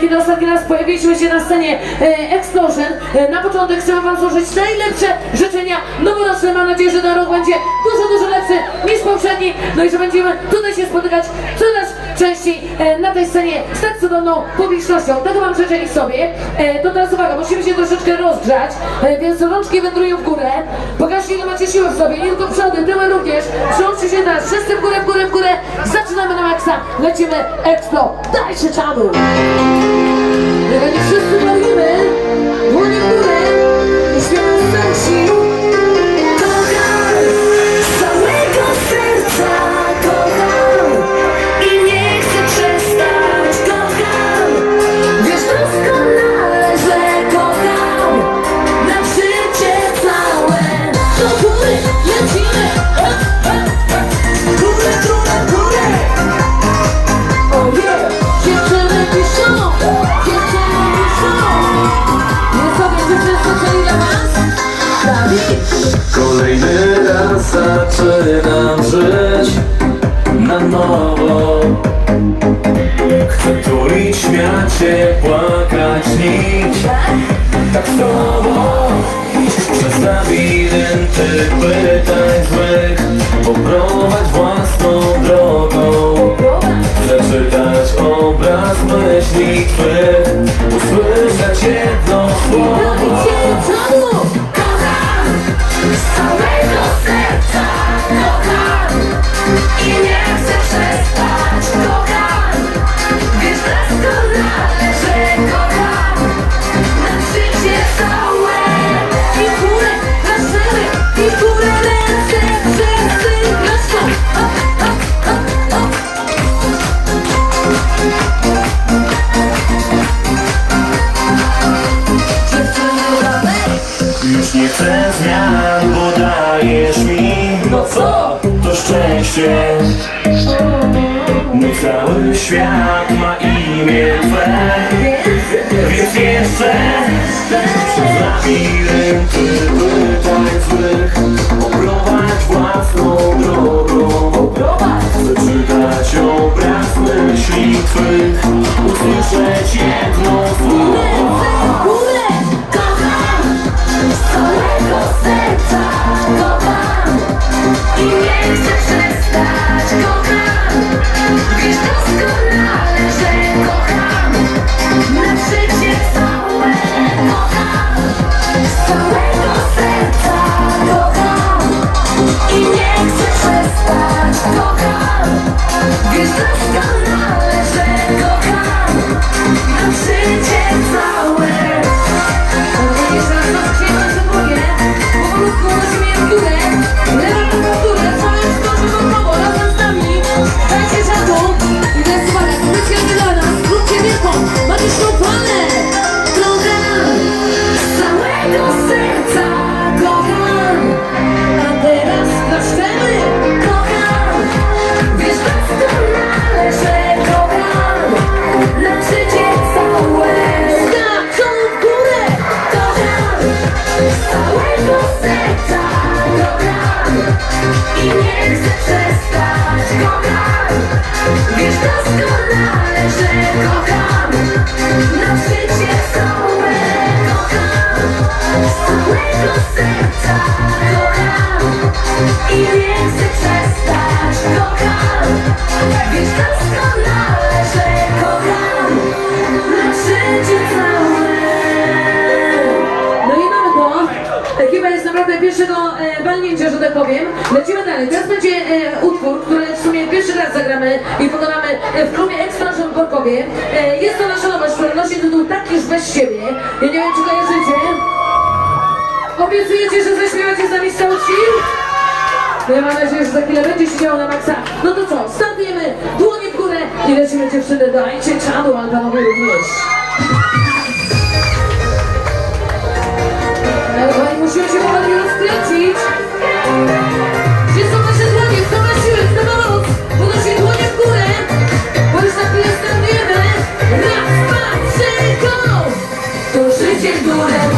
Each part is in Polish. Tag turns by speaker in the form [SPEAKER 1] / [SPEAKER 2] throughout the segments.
[SPEAKER 1] kiedy ostatni raz pojawiliśmy się na scenie e, Explosion. E, na początek chcemy Wam złożyć najlepsze życzenia noworoczne. Mam nadzieję, że ten rok będzie dużo, dużo lepszy niż poprzedni. No i że będziemy tutaj się spotykać coraz częściej e, na tej scenie z tak cudowną publicznością. Tego Wam życzę sobie. E, to teraz uwaga, musimy się troszeczkę rozgrzać, e, więc rączki wędrują w górę. Pokażcie, ile macie siły w sobie, nie tylko przody, tyły również. Przyłączcie się teraz, wszyscy w górę, w górę, w górę. Zaczynamy na maksa, lecimy Explo. Dajcie czadu! Wszyscy walimy, dłonie w górę i śpiewamy
[SPEAKER 2] Śmiać się, płakać, nić. Tak słowo Przez labirynty pytań złych. Poprowadź własną drogą. Przeczytać obraz myśli twych to szczęście Mój cały świat ma imię Twe Więc jeszcze przez labirynty pytań
[SPEAKER 1] powiem. Lecimy dalej. Teraz będzie e, utwór, który w sumie pierwszy raz zagramy i pokonamy e, w klubie Expansion w Borkowie. E, jest to nasza nowość, która nosi tytuł Tak już bez siebie. Ja nie wiem, czy kojarzycie. Obiecujecie, że zaśpiewacie z nami z ja mam nadzieję, że za chwilę będzie się działo na maksa. No to co, startujemy, dłonie w górę i lecimy dziewczyny, dajcie czadu, ale panowie również.
[SPEAKER 3] Życie, które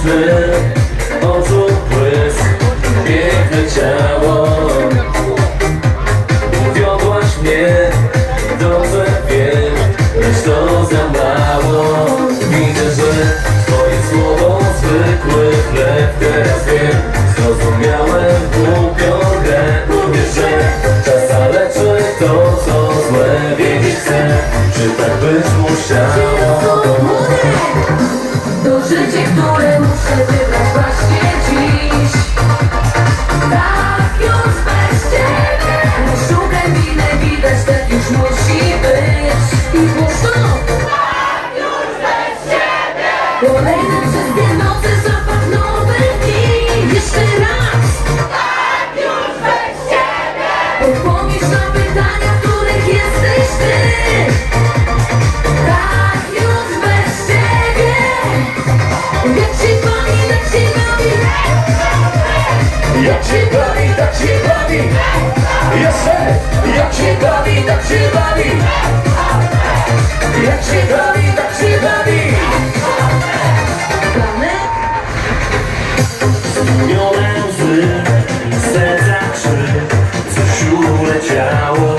[SPEAKER 1] sny Oczu błysk, piękne ciało. Uwiodłaś mnie, dobrze wiem Lecz to za mało. Widzę, że twoje słowo zwykły chleb Teraz wiem, zrozumiałem głupią grę Uwierz, że czas to, co złe wiedzieć chcę. Czy tak być musiało?
[SPEAKER 2] to życie, które muszę wybrać.
[SPEAKER 1] ciało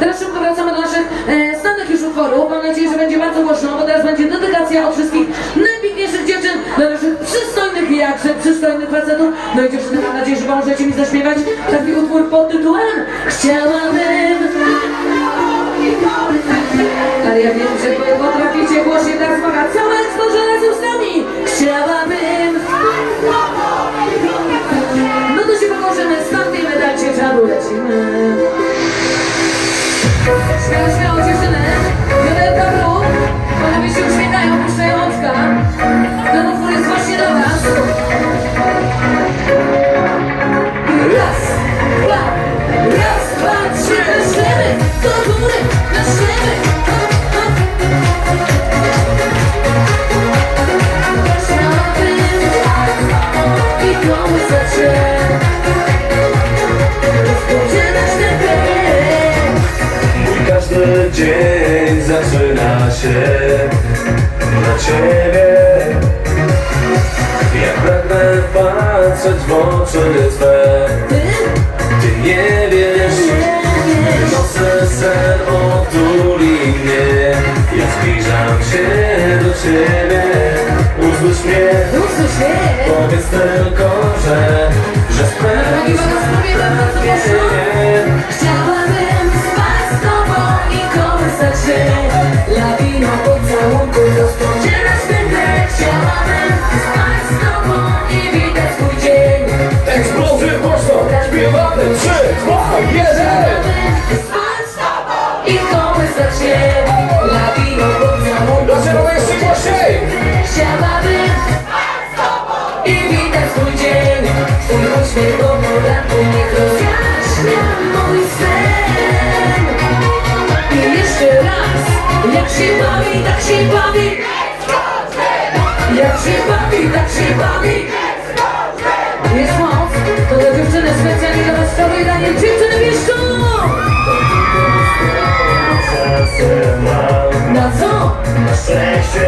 [SPEAKER 1] Teraz
[SPEAKER 4] szybko wracamy do naszych e, znanych już utworów. Mam nadzieję, że będzie bardzo głośno, bo teraz będzie dedykacja od wszystkich najpiękniejszych dziewczyn dla naszych przystojnych, jakże przystojnych facetów. No i dziewczyny, mam nadzieję, że możecie mi zaśpiewać taki utwór pod tytułem Chciałabym... Ale ja wiem, że potraficie głośniej tak smakać całe ekspoże z ustami. Chciałabym... No to się pomożemy, stąd nie medalcie lecimy. 小小就
[SPEAKER 1] 是来 dzień zaczyna się dla Ciebie. Ja pragnę patrzeć w oczy Twe
[SPEAKER 4] Ty
[SPEAKER 1] nie wiesz Noszę sen otuli mnie. Ja zbliżam się do Ciebie. Usłysz mnie,
[SPEAKER 4] Usłysz mnie.
[SPEAKER 1] Powiedz tylko, że Że
[SPEAKER 2] śpiewamy 3, 2, 1
[SPEAKER 3] Chciałabym spać z tobą i kołysać się Lawiną pocałunku
[SPEAKER 2] Dlaczego jeszcze głośniej?
[SPEAKER 3] Chciałabym spać z tobą i widać twój dzień Twój uśmiech do poranku niech rozjaśnia mój sen
[SPEAKER 1] I jeszcze raz, jak się bawi, tak się bawi. Jak się bawi, tak się bawi. Dziewczyny wieszczą! Na co?
[SPEAKER 2] szczęście